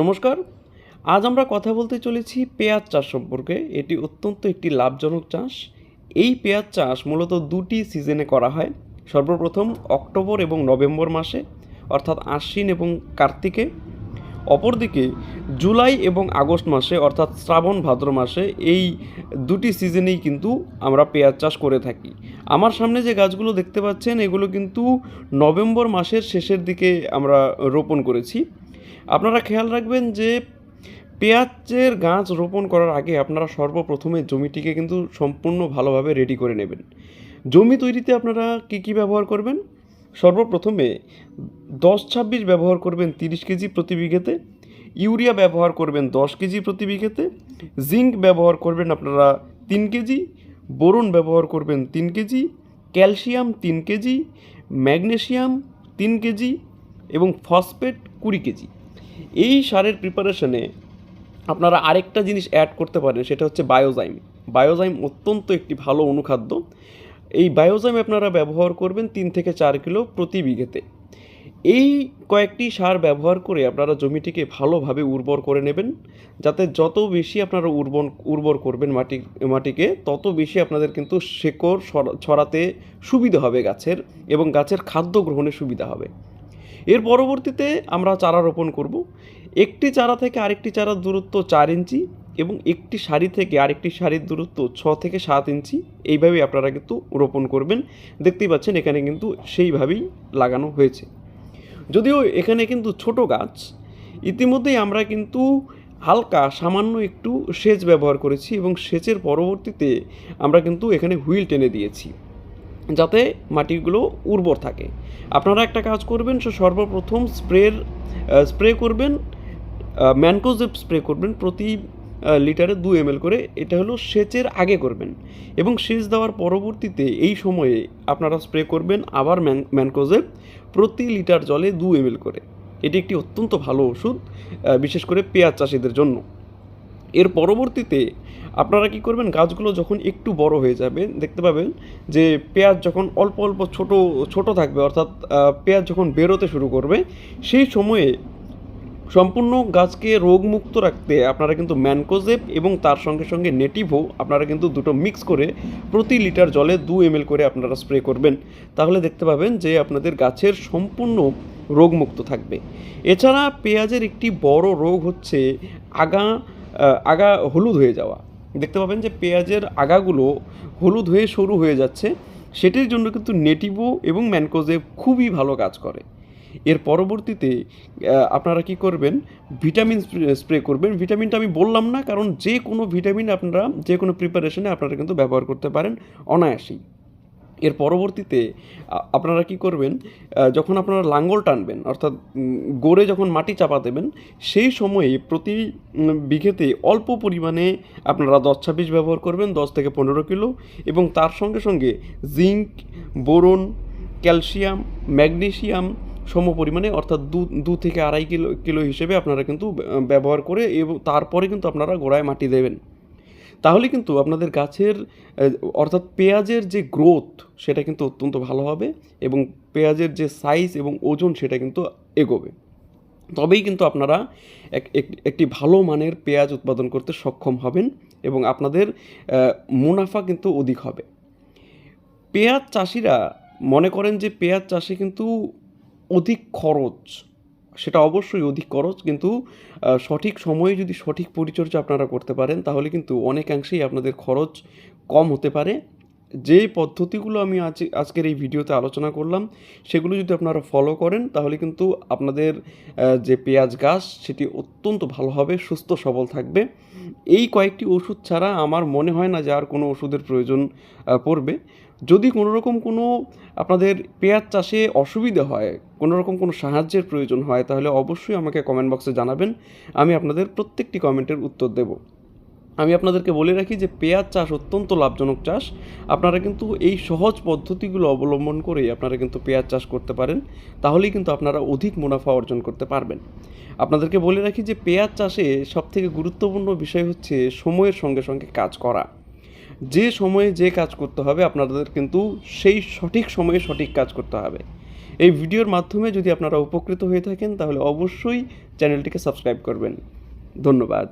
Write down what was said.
নমস্কার। আজ আমরা কথা বলতে চলেছি পেঁয়াজ চাষ সম্পর্কে। এটি অত্যন্ত একটি লাভজনক চাষ। এই পেঁয়াজ চাষ মূলত দুটি সিজনে করা হয়। সর্বপ্রথম অক্টোবর এবং নভেম্বর মাসে, অর্থাৎ আশ্বিন এবং কার্তিকে। অপরদিকে জুলাই এবং আগস্ট মাসে, অর্থাৎ শ্রাবণ ভাদ্র মাসে, এই দুটি সিজনেই কিন্তু আমরা পেঁয়াজ চাষ করে থাকি। আমার সামনে যে গাছগুলো দেখতে পাচ্ছেন, এগুলো কিন্তু নভেম্বর মাসের শেষের দিকে আমরা রোপণ করেছি। আপনারা খেয়াল রাখবেন যে পেঁয়াজের গাছ রোপণ করার আগে আপনারা সর্বপ্রথমে জমিটিকে কিন্তু সম্পূর্ণ ভালোভাবে রেডি করে নেবেন। জমি তৈরিতে আপনারা কী কী ব্যবহার করবেন? সর্বপ্রথমে দশ ছাব্বিশ ব্যবহার করবেন তিরিশ কেজি প্রতি বিঘেতে, ইউরিয়া ব্যবহার করবেন দশ কেজি প্রতি বিঘেতে, জিঙ্ক ব্যবহার করবেন আপনারা তিন কেজি, বোরন ব্যবহার করবেন তিন কেজি, ক্যালসিয়াম তিন কেজি ম্যাগনেশিয়াম তিন কেজি এবং ফসফেট কুড়ি কেজি। এই সারের প্রিপারেশনে আপনারা আরেকটা জিনিস অ্যাড করতে পারেন, সেটা হচ্ছে বায়োজাইম বায়োজাইম অত্যন্ত একটি ভালো অনুখাদ্য। এই বায়োজাইম আপনারা ব্যবহার করবেন তিন থেকে চার কিলো প্রতি বিঘেতে। এই কয়েকটি সার ব্যবহার করে আপনারা জমিটিকে ভালোভাবে উর্বর করে নেবেন, যাতে যত বেশি আপনারা উর্বর উর্বর করবেন মাটি, মাটিকে, তত বেশি আপনাদের কিন্তু শেকড় ছড়াতে সুবিধা হবে গাছের এবং গাছের খাদ্য গ্রহণে সুবিধা হবে। এর পরবর্তীতে আমরা চারা রোপণ করব। একটি চারা থেকে আরেকটি চারার দূরত্ব চার ইঞ্চি এবং একটি শাড়ি থেকে আরেকটি শাড়ির দূরত্ব ছ থেকে সাত ইঞ্চি। এইভাবেই আপনারা কিন্তু রোপণ করবেন। দেখতেই পাচ্ছেন এখানে কিন্তু সেইভাবেই লাগানো হয়েছে। যদিও এখানে কিন্তু ছোট গাছ, ইতিমধ্যেই আমরা কিন্তু হালকা সামান্য একটু সেচ ব্যবহার করেছি এবং সেচের পরবর্তীতে আমরা কিন্তু এখানে হুইল টেনে দিয়েছি। যাতে মাটিগুলো উর্বর থাকে। আপনারা একটা কাজ করবেন, সে সর্বপ্রথম স্প্রের স্প্রে করবেন ম্যানকোজেব স্প্রে করবেন প্রতি লিটারে দু এম করে। এটা হলো সেচের আগে করবেন এবং সেচ দেওয়ার পরবর্তীতে এই সময়ে আপনারা স্প্রে করবেন আবার ম্যান, ম্যানকোজেব প্রতি লিটার জলে দু এম করে। এটি একটি অত্যন্ত ভালো ওষুধ বিশেষ করে পেঁয়াজ চাষিদের জন্য। এর পরবর্তীতে আপনারা কি করবেন? গাছগুলো যখন একটু বড় হয়ে যাবে, দেখতে পাবেন যে পেঁয়াজ যখন অল্প অল্প, ছোট ছোট থাকবে, অর্থাৎ পেঁয়াজ যখন বেরোতে শুরু করবে, সেই সময়ে সম্পূর্ণ গাছকে রোগমুক্ত রাখতে আপনারা কিন্তু ম্যানকোজেব এবং তার সঙ্গে সঙ্গে নেটিভো আপনারা কিন্তু দুটো মিক্স করে প্রতি লিটার জলে দু এম করে আপনারা স্প্রে করবেন। তাহলে দেখতে পাবেন যে আপনাদের গাছের সম্পূর্ণ রোগমুক্ত থাকবে। এছাড়া পেঁয়াজের একটি বড় রোগ হচ্ছে আগা আগা হলুদ হয়ে যাওয়া। দেখতে পাবেন যে পেঁয়াজের আগাগুলো হলুদ হয়ে সরু হয়ে যাচ্ছে। সেটির জন্য কিন্তু নেটিভো এবং ম্যানকোজে খুবই ভালো কাজ করে। এর পরবর্তীতে আপনারা কি করবেন? ভিটামিন স্প্রে করবেন। ভিটামিনটা আমি বললাম না, কারণ যে কোনো ভিটামিন আপনারা, যে কোনো প্রিপারেশনে আপনারা কিন্তু ব্যবহার করতে পারেন অনায়াসেই। এর পরবর্তীতে আপনারা কি করবেন যখন আপনারা লাঙ্গল টানবেন, অর্থাৎ গোড়ে যখন মাটি চাপা দেবেন, সেই সময়ে প্রতি বিঘেতে অল্প পরিমাণে আপনারা দশ ছাব্বিশ ব্যবহার করবেন, দশ থেকে পনেরো কিলো এবং তার সঙ্গে সঙ্গে জিঙ্ক, বোরন, ক্যালসিয়াম ম্যাগনেশিয়াম সম পরিমাণে, অর্থাৎ দু দু থেকে আড়াই কিলো কিলো হিসেবে আপনারা কিন্তু ব্যবহার করে এবং তারপরে কিন্তু আপনারা গোড়ায় মাটি দেবেন। তাহলে কিন্তু আপনাদের গাছের অর্থাৎ পেঁয়াজের যে গ্রোথ সেটা কিন্তু অত্যন্ত ভালো হবে এবং পেঁয়াজের যে সাইজ এবং ওজন, সেটা কিন্তু এগোবে। তবেই কিন্তু আপনারা এক, এক- একটি ভালো মানের পেঁয়াজ উৎপাদন করতে সক্ষম হবেন এবং আপনাদের মুনাফা কিন্তু অধিক হবে। পেঁয়াজ চাষিরা মনে করেন যে পেঁয়াজ চাষে কিন্তু অধিক খরচ সেটা অবশ্যই অধিক খরচ, কিন্তু সঠিক সময়ে যদি সঠিক পরিচর্যা আপনারা করতে পারেন, তাহলে কিন্তু অনেকাংশেই আপনাদের খরচ কম হতে পারে। যে পদ্ধতিগুলো আমি আজ, আজকের এই ভিডিওতে আলোচনা করলাম, সেগুলো যদি আপনারা ফলো করেন, তাহলে কিন্তু আপনাদের যে পেঁয়াজ গাছ, সেটি অত্যন্ত ভালো হবে, সুস্থ, সবল থাকবে। এই কয়েকটি ওষুধ ছাড়া আমার মনে হয় না যে আর কোনো ওষুধের প্রয়োজন পড়বে। যদি কোনো রকম কোনো আপনাদের পেঁয়াজ চাষে অসুবিধা হয় কোনো রকম কোনো সাহায্যের প্রয়োজন হয়, তাহলে অবশ্যই আমাকে কমেন্ট বক্সে জানাবেন। আমি আপনাদের প্রত্যেকটি কমেন্টের উত্তর দেব। আমি আপনাদেরকে বলে রাখি যে পেঁয়াজ চাষ অত্যন্ত লাভজনক চাষ। আপনারা কিন্তু এই সহজ পদ্ধতিগুলো অবলম্বন করেই আপনারা কিন্তু পেঁয়াজ চাষ করতে পারেন। তাহলেই কিন্তু আপনারা অধিক মুনাফা অর্জন করতে পারবেন। আপনাদেরকে বলে রাখি যে পেঁয়াজ চাষে সবথেকে গুরুত্বপূর্ণ বিষয় হচ্ছে সময়ের সঙ্গে সঙ্গে কাজ করা। যে সময়ে যে কাজ করতে হবে, আপনাদের কিন্তু সেই সঠিক সময়ে সঠিক কাজ করতে হবে। এই ভিডিওর মাধ্যমে যদি আপনারা উপকৃত হয়ে থাকেন, তাহলে অবশ্যই চ্যানেলটিকে সাবস্ক্রাইব করবেন। ধন্যবাদ।